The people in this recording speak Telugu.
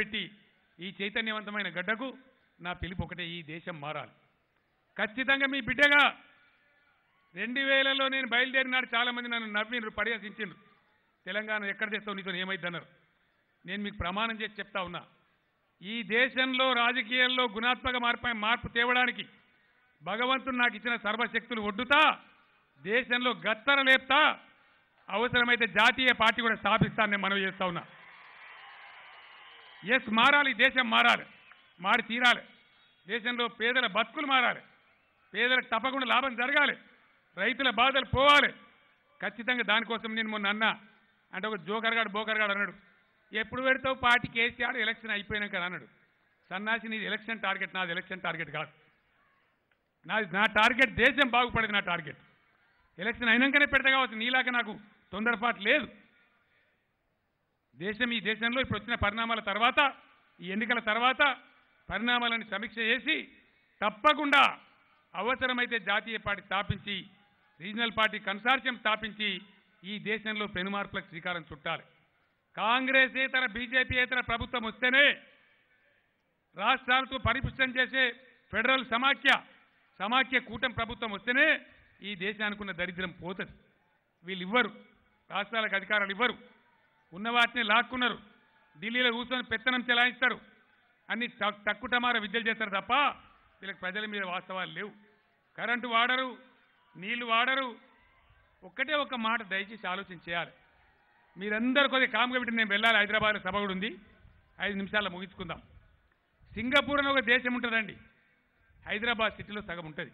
పెట్టి ఈ చైతన్యవంతమైన గడ్డకు నా పిలుపు ఒకటే ఈ దేశం మారాలి. ఖచ్చితంగా మీ బిడ్డగా రెండు వేలలో నేను బయలుదేరినాడు చాలామంది నన్ను నవ్విండ్రు పర్యసించిండ్రు తెలంగాణ ఎక్కడ చేస్తావు నీతో ఏమైద్దన్నారు? నేను మీకు ప్రమాణం చేసి చెప్తా ఉన్నా. ఈ దేశంలో రాజకీయాల్లో గుణాత్మక మార్పు మార్పు తేవడానికి భగవంతుడు నాకు ఇచ్చిన సర్వశక్తులు ఒడ్డుతా దేశంలో గత్తర లేపుతా అవసరమైతే జాతీయ పార్టీ కూడా స్థాపిస్తాను నేను మనవి చేస్తా ఉన్నా. ఎస్ మారాలి దేశం మారాలి మారి తీరాలి. దేశంలో పేదల బతుకులు మారాలి పేదలకు తప్పకుండా లాభం జరగాలి రైతుల బాధలు పోవాలి. ఖచ్చితంగా దానికోసం నేను మొన్న అన్నా అంటే ఒక జోకర్గాడు బోకర్గాడు అన్నాడు ఎప్పుడు పెడతావు పార్టీ కేసీఆర్ ఎలక్షన్ అయిపోయినాక అన్నాడు. సన్నాసి నీది ఎలక్షన్ టార్గెట్ నాది ఎలక్షన్ టార్గెట్ కాదు. నాది నా టార్గెట్ దేశం బాగుపడేది నా టార్గెట్. ఎలక్షన్ అయినాకనే పెడతా కావచ్చు నీలాగా నాకు తొందరపాటు లేదు. దేశం ఈ దేశంలో ఇప్పుడు వచ్చిన పరిణామాల తర్వాత ఈ ఎన్నికల తర్వాత పరిణామాలను సమీక్ష చేసి తప్పకుండా అవసరమైతే జాతీయ పార్టీ స్థాపించి రీజనల్ పార్టీ కన్సార్షియం స్థాపించి ఈ దేశంలో పెనుమార్పులకు శ్రీకారం చుట్టాలి. కాంగ్రెసేతర బీజేపీయేతర ప్రభుత్వం వస్తేనే రాష్ట్రాలతో పరిపుష్టం చేసే ఫెడరల్ సమాఖ్య సమాఖ్య కూటమి ప్రభుత్వం వస్తేనే ఈ దేశానికి ఉన్న దరిద్రం పోతుంది. వీళ్ళు ఇవ్వరు రాష్ట్రాలకు అధికారాలు ఇవ్వరు. ఉన్న వాటిని లాక్కున్నారు. ఢిల్లీలో కూర్చొని పెత్తనం చెలాయిస్తారు. అన్ని తక్- తక్కుటమార విద్యలు చేస్తారు తప్ప వీళ్ళకి ప్రజల మీద వాస్తవాలు లేవు. కరెంటు వాడరు నీళ్ళు వాడరు. ఒక్కటే ఒక మాట దయచేసి ఆలోచన చేయాలి. మీరందరూ కొద్దిగా కామ్గా పెట్టి నేను వెళ్ళాలి. హైదరాబాద్ సభ కూడా ఉంది. ఐదు నిమిషాల్లో ముగించుకుందాం. సింగపూర్ అని ఒక దేశం ఉంటుందండి. హైదరాబాద్ సిటీలో సగం ఉంటుంది.